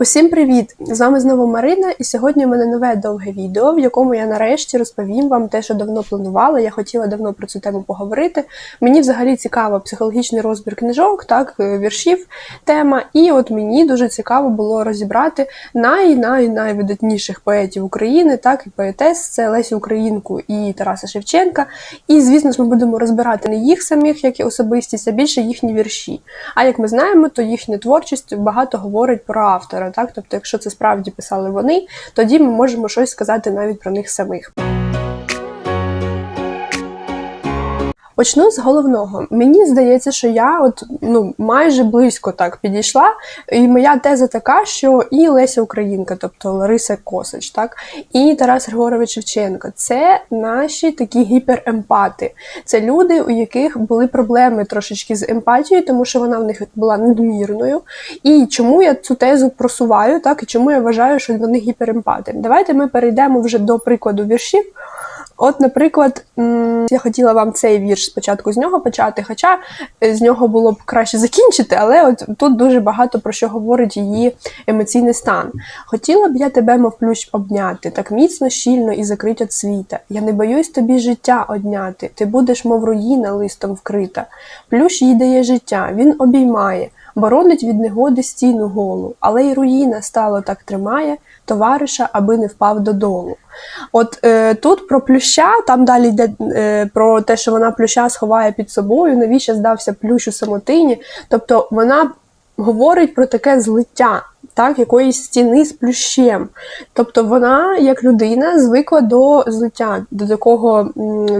Усім привіт! З вами знову Марина, і сьогодні у мене нове довге відео, в якому я нарешті розповім вам те, що давно планувала. Я хотіла давно про цю тему поговорити. Мені взагалі цікаво психологічний розбір книжок, так, е, віршів, тема. І от мені дуже цікаво було розібрати най-най найвидатніших поетів України, так і поетес це Лесю Українку і Тараса Шевченка. І, звісно ж, ми будемо розбирати не їх самих, як і особистість, а більше їхні вірші. А як ми знаємо, то їхня творчість багато говорить про автора. Так, тобто, якщо це справді писали вони, тоді ми можемо щось сказати навіть про них самих. Почну з головного. Мені здається, що я от ну майже близько так підійшла. І моя теза така, що і Леся Українка, тобто Лариса Косач, так, і Тарас Григорович Шевченко це наші такі гіперемпати. Це люди, у яких були проблеми трошечки з емпатією, тому що вона в них була надмірною. І чому я цю тезу просуваю, так і чому я вважаю, що вони гіперемпати. Давайте ми перейдемо вже до прикладу віршів. От, наприклад, я хотіла вам цей вірш спочатку з нього почати, хоча е, з нього було б краще закінчити, але от тут дуже багато про що говорить її емоційний стан. Хотіла б я тебе, мов плющ, обняти, так міцно, щільно і закрить от світа. Я не боюсь тобі життя одняти, ти будеш, мов руїна, листом вкрита. Плющ їй дає життя, він обіймає, боронить від негоди стіну голу, але й руїна стало так тримає, товариша, аби не впав додолу. От е, тут про плюща, там далі йде е, про те, що вона плюща сховає під собою, навіщо здався плющ у самотині. Тобто вона говорить про таке злиття так, якоїсь стіни з плющем. Тобто вона, як людина, звикла до злиття, до такого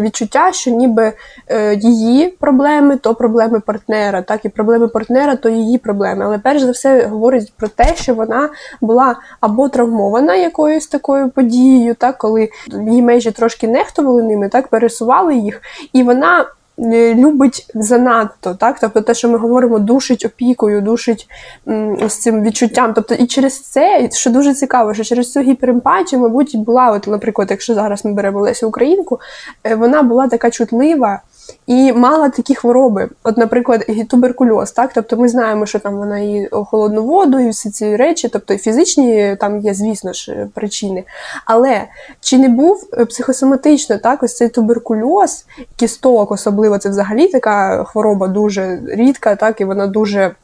відчуття, що ніби е, її проблеми то проблеми партнера, так, і проблеми партнера то її проблеми. Але перш за все говорить про те, що вона була або травмована якоюсь такою подією, так, коли її межі трошки нехтували ними, так, пересували їх, і вона любить занадто, так? Тобто те, що ми говоримо, душить опікою, душить з цим відчуттям. Тобто, і через це, що дуже цікаво, що через цю гіперемпатію, мабуть, була, от, наприклад, якщо зараз ми беремо Лесю Українку, е, вона була така чутлива і мала такі хвороби. От, наприклад, туберкульоз, так? Тобто ми знаємо, що там вона і холодну воду, і всі ці речі, тобто фізичні там є, звісно ж, причини. Але чи не був е, психосоматично так, ось цей туберкульоз, кісток, особливо це взагалі така хвороба дуже рідка, так, і вона дуже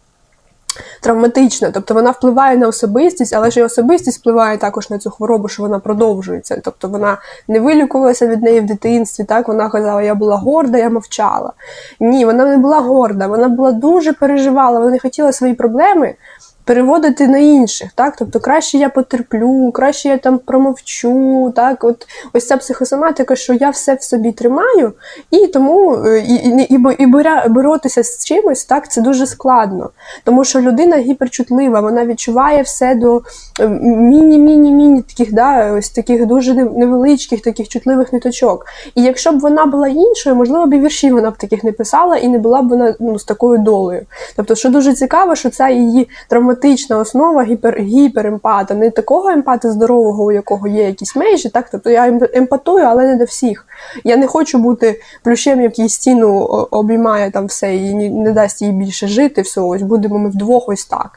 травматична, тобто вона впливає на особистість, але ж і особистість впливає також на цю хворобу, що вона продовжується. Тобто вона не вилікувалася від неї в дитинстві. Так вона казала, я була горда, я мовчала. Ні, вона не була горда, вона була дуже переживала, вона не хотіла свої проблеми переводити на інших, так? Тобто краще я потерплю, краще я там промовчу. так? От Ось ця психосоматика, що я все в собі тримаю, і тому е, і, і, і, і боротися з чимось, так, це дуже складно. Тому що людина гіперчутлива, вона відчуває все до е, міні-міні-міні таких, да, ось таких дуже невеличких, таких чутливих ниточок. І якщо б вона була іншою, можливо, б і вірші вона б таких не писала, і не була б вона ну, з такою долею. Тобто, що дуже цікаво, що ця її травматична емпатична основа гіпер, гіперемпата, не такого емпата здорового, у якого є якісь межі. Так? Тобто я емпатую, але не до всіх. Я не хочу бути плющем, який стіну обіймає там все і не дасть їй більше жити. все, ось будемо ми вдвох ось так.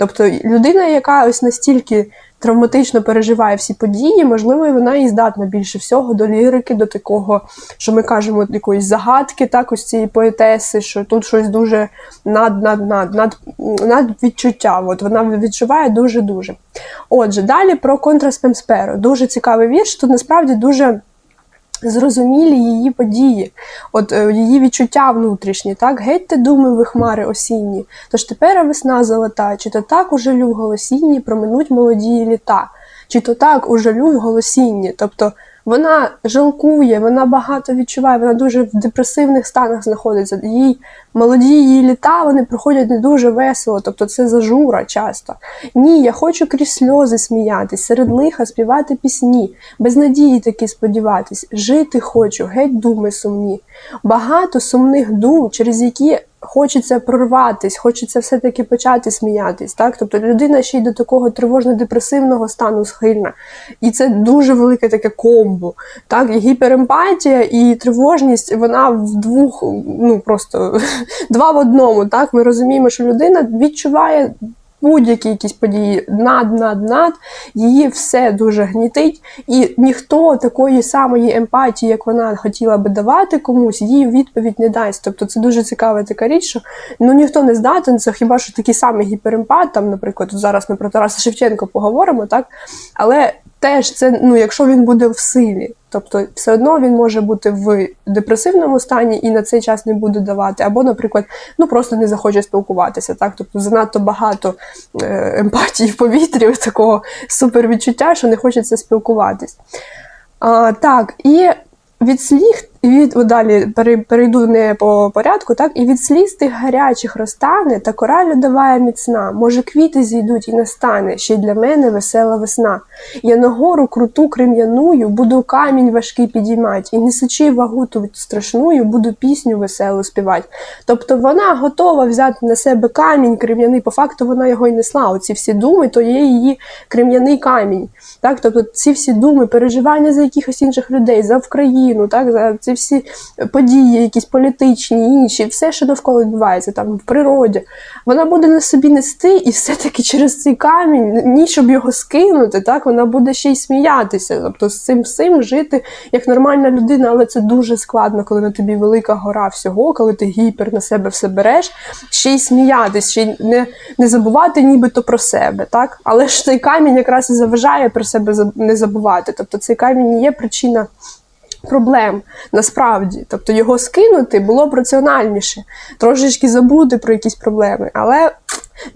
Тобто людина, яка ось настільки травматично переживає всі події, можливо, вона і здатна більше всього до лірики, до такого, що ми кажемо, якоїсь загадки, так, ось цієї поетеси, що тут щось дуже над над, над, над, над відчуття. От Вона відчуває дуже-дуже. Отже, далі про контраспемсперу. Дуже цікавий вірш, тут насправді дуже зрозумілі її події, от е, її відчуття внутрішні, так, геть ти думи ви хмари осінні. Тож тепер весна золота, чи то так у жалю в голосінні проминуть молоді літа, чи то так у жалю в голосінні. Тобто вона жалкує, вона багато відчуває, вона дуже в депресивних станах знаходиться. Їй молоді її літа вони проходять не дуже весело, тобто це зажура часто. Ні, я хочу крізь сльози сміятись, серед лиха співати пісні, без надії таки сподіватись, жити хочу, геть думи сумні. Багато сумних дум, через які хочеться прорватись, хочеться все-таки почати сміятись. Так? Тобто людина ще й до такого тривожно-депресивного стану схильна. І це дуже велике таке комбо. Так? І гіперемпатія і тривожність, вона в двох, ну просто два в одному. Так? Ми розуміємо, що людина відчуває будь-які якісь події над, над, над, її все дуже гнітить, і ніхто такої самої емпатії, як вона хотіла би давати комусь, їй відповідь не дасть. Тобто це дуже цікава така річ, що ну ніхто не здатен, це хіба що такий самий гіперемпат, там, наприклад, зараз ми про Тараса Шевченка поговоримо, так? Але теж це, ну, якщо він буде в силі, тобто все одно він може бути в депресивному стані і на цей час не буде давати, або, наприклад, ну просто не захоче спілкуватися. Так? Тобто занадто багато е, емпатії в повітрі, такого супервідчуття, що не хочеться спілкуватись. А, так, і від сліг, від о, далі перейду не по порядку, так, і від сліз тих гарячих розтане, та кора льодова міцна. Може, квіти зійдуть і настане, ще й для мене весела весна. Я на гору круту крем'яную, буду камінь важкий підіймать, і несучи вагу ту страшную, буду пісню веселу співати. Тобто вона готова взяти на себе камінь крем'яний, по факту вона його й несла. Оці всі думи, то є її крем'яний камінь. Так? Тобто ці всі думи, переживання за якихось інших людей, за Україну, так? за всі події, якісь політичні, інші, все, що навколо відбувається там в природі, вона буде на собі нести, і все-таки через цей камінь, ні, щоб його скинути, так? вона буде ще й сміятися. Тобто з цим всім жити як нормальна людина, але це дуже складно, коли на тобі велика гора всього, коли ти гіпер на себе все береш, ще й сміятись, ще й не, не забувати нібито про себе. так? Але ж цей камінь якраз і заважає про себе не забувати. Тобто цей камінь є причина проблем насправді. Тобто його скинути було б раціональніше, трошечки забути про якісь проблеми. Але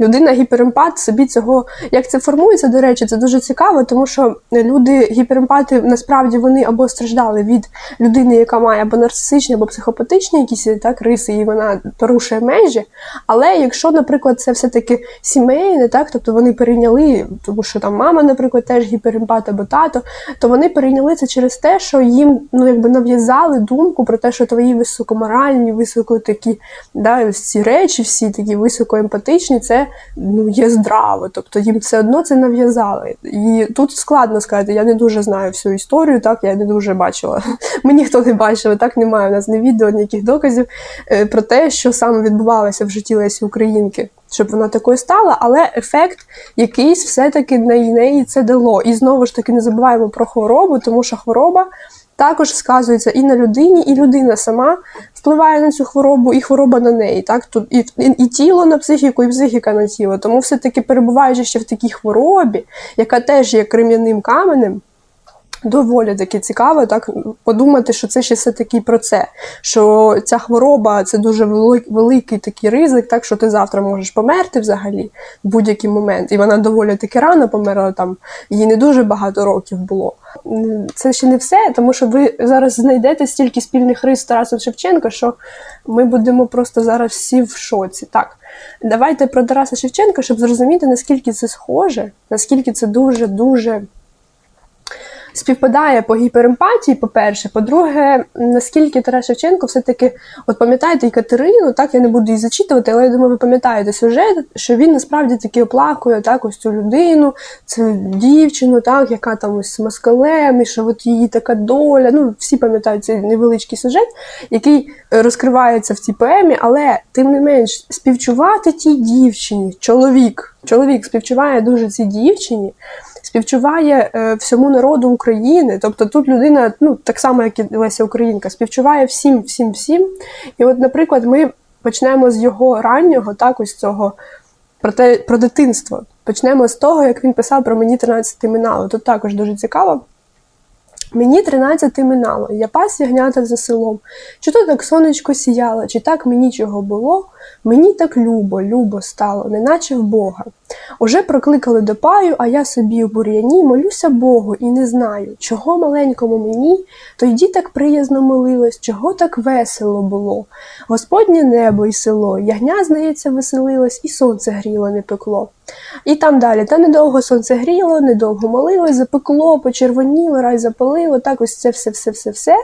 людина гіперемпат собі цього. Як це формується, до речі, це дуже цікаво, тому що люди гіперемпати насправді вони або страждали від людини, яка має або нарцисичні, або психопатичні якісь так, риси, і вона порушує межі. Але якщо, наприклад, це все-таки сімейне, так, тобто вони перейняли, тому що там мама, наприклад, теж гіперемпат або тато, то вони перейняли це через те, що їм ну, якби нав'язали думку про те, що твої високоморальні, високо такі, да, ці речі, всі такі високоемпатичні, це ну, є здраво. Тобто їм все одно це нав'язали. І тут складно сказати, я не дуже знаю всю історію, так, я не дуже бачила. Ми ніхто не бачив, так немає у нас ні відео, ніяких доказів е, про те, що саме відбувалося в житті Лесі Українки. Щоб вона такою стала, але ефект якийсь все-таки на неї це дало. І знову ж таки не забуваємо про хворобу, тому що хвороба також сказується і на людині, і людина сама впливає на цю хворобу, і хвороба на неї. Так? Тут і, і, і тіло на психіку, і психіка на тіло. Тому все-таки перебуваючи ще в такій хворобі, яка теж є крем'яним каменем. Доволі таки цікаво так подумати, що це ще все таки про це. Що ця хвороба це дуже велик, великий такий ризик, так що ти завтра можеш померти взагалі в будь-який момент. І вона доволі таки рано померла там, їй не дуже багато років було. Це ще не все, тому що ви зараз знайдете стільки спільних рис з Тарасом Шевченко, що ми будемо просто зараз всі в шоці. Так, давайте про Тараса Шевченка, щоб зрозуміти, наскільки це схоже, наскільки це дуже дуже співпадає по гіперемпатії, по-перше. По-друге, наскільки Тарас Шевченко все-таки, от пам'ятаєте і Катерину, так я не буду її зачитувати, але я думаю, ви пам'ятаєте сюжет, що він насправді таки оплакує так, ось цю людину, цю дівчину, так, яка там ось з москалем, і що от її така доля. Ну, всі пам'ятають цей невеличкий сюжет, який е, розкривається в цій поемі, але тим не менш співчувати тій дівчині, чоловік, чоловік співчуває дуже цій дівчині співчуває е, всьому народу України. Тобто тут людина, ну так само, як і Леся Українка, співчуває всім, всім, всім. І от, наприклад, ми почнемо з його раннього, так, ось цього про те, про дитинство. Почнемо з того, як він писав про мені 13 минало. Тут також дуже цікаво. Мені тринадцяти минало, я пас ягнята за селом. Чи то так сонечко сіяло, чи так мені чого було? Мені так любо, любо стало, неначе в Бога. Уже прокликали до паю, а я собі у бур'яні молюся Богу і не знаю, чого маленькому мені, тоді так приязно молилось, чого так весело було. Господнє небо і село, ягня, здається, веселилось, і сонце гріло, не пекло. І там далі, та недовго сонце гріло, недовго молилось, запекло, почервоніло, рай запалило, так ось це все-все-все-все.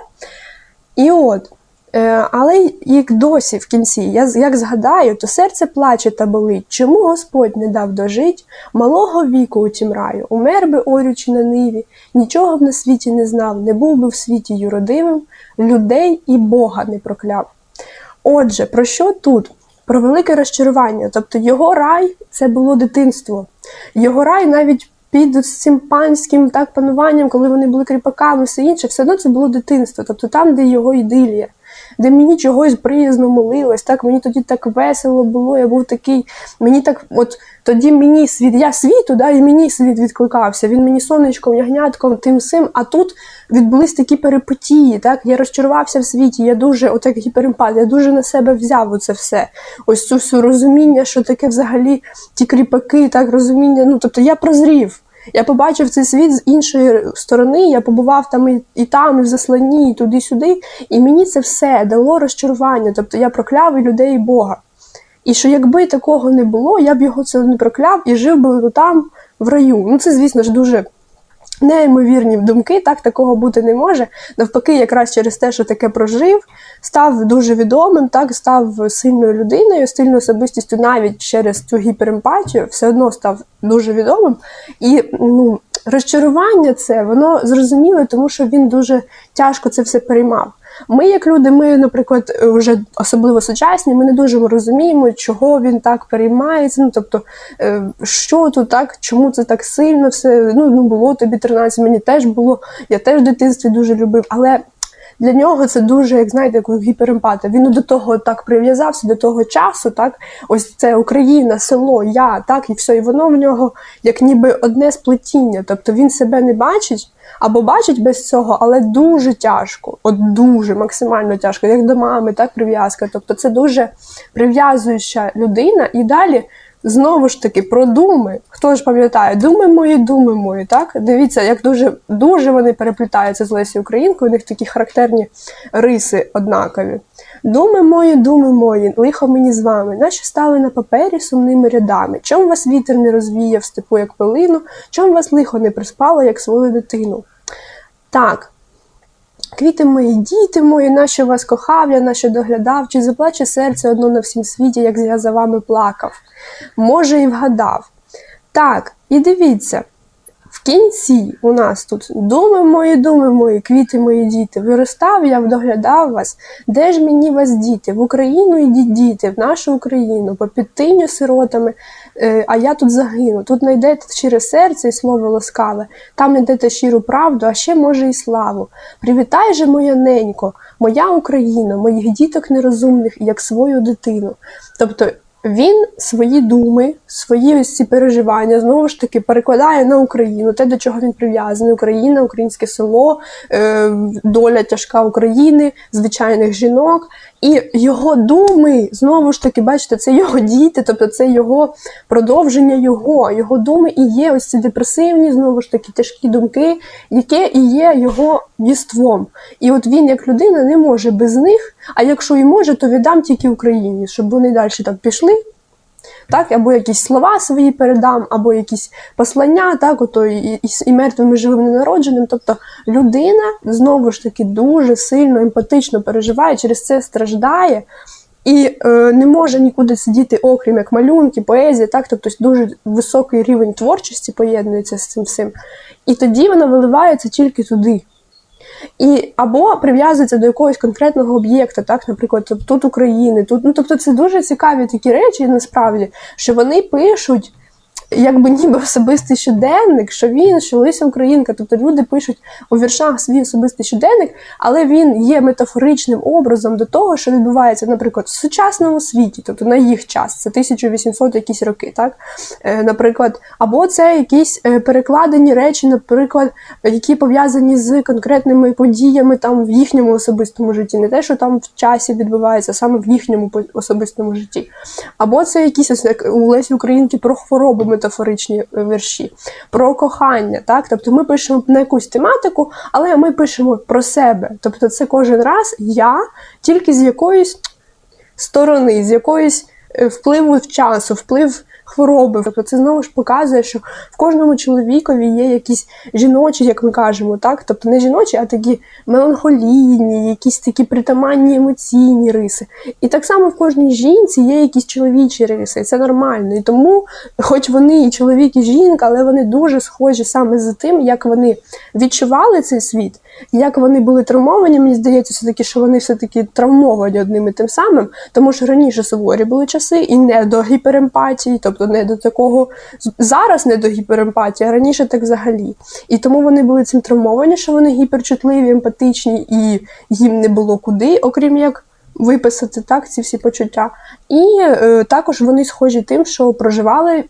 І от. Е, але як досі в кінці, я як згадаю, то серце плаче та болить. Чому Господь не дав дожить малого віку у тім раю, умер би орючи на ниві, нічого б на світі не знав, не був би в світі юродивим, людей і Бога не прокляв. Отже, про що тут? про велике розчарування. Тобто його рай це було дитинство. Його рай навіть під цим панським так пануванням, коли вони були кріпаками, все інше, все одно це було дитинство. Тобто там, де його ідилія, де мені чогось приязно молилось, так мені тоді так весело було. Я був такий, мені так, от тоді мені світ, я світу, да, і мені світ відкликався. Він мені сонечком, ягнятком, тим сим. А тут відбулись такі перипетії. Так, я розчарувався в світі. Я дуже, отак гіперемпат, я дуже на себе взяв оце все. Ось цю всю розуміння, що таке взагалі ті кріпаки, так розуміння. Ну тобто я прозрів. Я побачив цей світ з іншої сторони. Я побував там і, і там, і в засланні, і туди-сюди. І мені це все дало розчарування. Тобто я прокляв і людей, і Бога. І що якби такого не було, я б його це не прокляв і жив би там в раю. Ну це, звісно ж, дуже неймовірні думки, так такого бути не може. Навпаки, якраз через те, що таке прожив, став дуже відомим, так став сильною людиною, сильною особистістю, навіть через цю гіперемпатію, все одно став дуже відомим. І ну, розчарування це воно зрозуміло, тому що він дуже тяжко це все переймав. Ми, як люди, ми, наприклад, вже особливо сучасні, ми не дуже розуміємо, чого він так переймається. Ну тобто, е, що тут так, чому це так сильно все. Ну, ну було тобі 13, мені теж було. Я теж в дитинстві дуже любив. Але для нього це дуже, як знаєте, як гіперемпата. Він до того так прив'язався до того часу, так ось це Україна, село, я, так і все. І воно в нього як ніби одне сплетіння. Тобто він себе не бачить або бачить без цього, але дуже тяжко, от дуже максимально тяжко, як до мами, так прив'язка. Тобто це дуже прив'язуюча людина, і далі. Знову ж таки, про думи. Хто ж пам'ятає, думи мої, думи мої. Так? Дивіться, як дуже дуже вони переплітаються з Лесі Українкою, у них такі характерні риси однакові. Думи мої, думи мої, лихо мені з вами, наші стали на папері сумними рядами. Чом вас вітер не розвіяв степу, як пилину, чом вас лихо не приспало, як свою дитину? Так. Квіти мої, діти мої, нащо вас кохав, я нащо доглядав, чи заплаче серце одно на всім світі, як я за вами плакав. Може, і вгадав. Так, і дивіться, в кінці у нас тут думи мої, думи мої, квіти мої діти, виростав я, доглядав вас. Де ж мені вас діти? В Україну йдіть діти, в нашу Україну, по підтиню сиротами, а я тут загину. Тут знайдете щире серце і слово ласкаве, там знайдете щиру правду, а ще, може, і славу. Привітай же, моя ненько, моя Україна, моїх діток нерозумних, як свою дитину. Тобто він свої думи, свої ось ці переживання знову ж таки перекладає на Україну, те, до чого він прив'язаний: Україна, українське село, е, доля тяжка України, звичайних жінок. І його думи, знову ж таки, бачите, це його діти, тобто це його продовження його. Його думи і є ось ці депресивні, знову ж таки, тяжкі думки, яке і є його діством. І от він, як людина, не може без них, а якщо і може, то віддам тільки Україні, щоб вони далі там пішли. Так, або якісь слова свої передам, або якісь послання, так, ото і, і, і мертвим і живим ненародженим. Тобто людина знову ж таки дуже сильно емпатично переживає, через це страждає і е, не може нікуди сидіти, окрім як малюнки, поезія, так, тобто дуже високий рівень творчості поєднується з цим всім. І тоді вона виливається тільки туди. І або прив'язується до якогось конкретного об'єкта, так, наприклад, тут України, тут ну тобто це дуже цікаві такі речі, насправді, що вони пишуть. Якби ніби особистий щоденник, що він, що Лися Українка. Тобто люди пишуть у віршах свій особистий щоденник, але він є метафоричним образом до того, що відбувається, наприклад, в сучасному світі, тобто на їх час, це 1800 якісь роки, так? Е, наприклад, або це якісь е, перекладені речі, наприклад, які пов'язані з конкретними подіями там в їхньому особистому житті, не те, що там в часі відбувається, саме в їхньому особистому житті. Або це якісь ось як у Лесі Українки про хвороби метафоричні вірші, про кохання. Так? Тобто ми пишемо на якусь тематику, але ми пишемо про себе. Тобто це кожен раз я тільки з якоїсь сторони, з якоїсь е, впливу в часу, вплив хвороби. Тобто це знову ж показує, що в кожному чоловікові є якісь жіночі, як ми кажемо, так? Тобто не жіночі, а такі меланхолійні, якісь такі притаманні емоційні риси. І так само в кожній жінці є якісь чоловічі риси, і це нормально. І тому, хоч вони і чоловік, і жінка, але вони дуже схожі саме за тим, як вони відчували цей світ, як вони були травмовані. Мені здається, все таки, що вони все таки травмовані одним і тим самим, тому що раніше суворі були часи, і не до гіперемпатії, тобто не до такого зараз не до гіперемпатії, а раніше так взагалі. І тому вони були цим травмовані, що вони гіперчутливі, емпатичні, і їм не було куди, окрім як виписати так ці всі почуття. І е, також вони схожі тим, що проживали.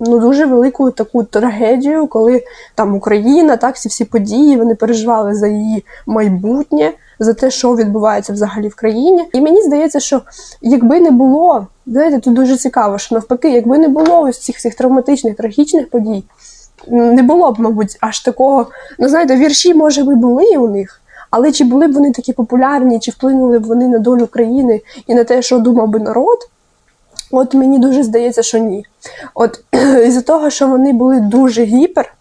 Ну, дуже велику таку трагедію, коли там Україна, так, ці всі події, вони переживали за її майбутнє, за те, що відбувається взагалі в країні. І мені здається, що якби не було, знаєте, тут дуже цікаво, що навпаки, якби не було ось цих цих травматичних, трагічних подій, не було б, мабуть, аж такого. Ну, знаєте, вірші, може, би були у них. Але чи були б вони такі популярні, чи вплинули б вони на долю країни і на те, що думав би народ? От мені дуже здається, що ні. От із-за того, що вони були дуже гіпер,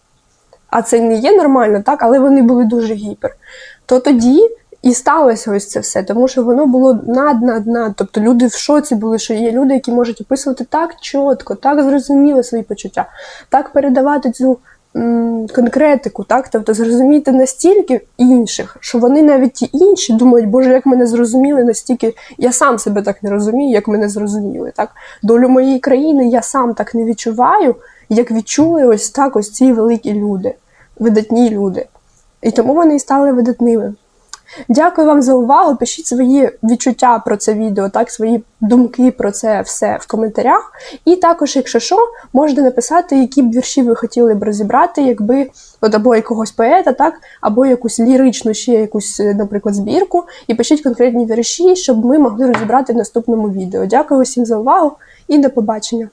а це не є нормально, так, але вони були дуже гіпер, то тоді і сталося ось це все, тому що воно було над над над. Тобто люди в шоці були, що є люди, які можуть описувати так чітко, так зрозуміло свої почуття, так передавати цю м, конкретику, так, тобто зрозуміти настільки інших, що вони навіть ті інші думають, боже, як мене зрозуміли настільки, я сам себе так не розумію, як мене зрозуміли. Так? Долю моєї країни я сам так не відчуваю, як відчули ось так ось ці великі люди, видатні люди. І тому вони і стали видатними. Дякую вам за увагу. Пишіть свої відчуття про це відео, так, свої думки про це все в коментарях. І також, якщо що, можете написати, які б вірші ви хотіли б розібрати, якби от або якогось поета, так, або якусь ліричну, ще якусь, е, наприклад, збірку. І пишіть конкретні вірші, щоб ми могли розібрати в наступному відео. Дякую усім за увагу і до побачення!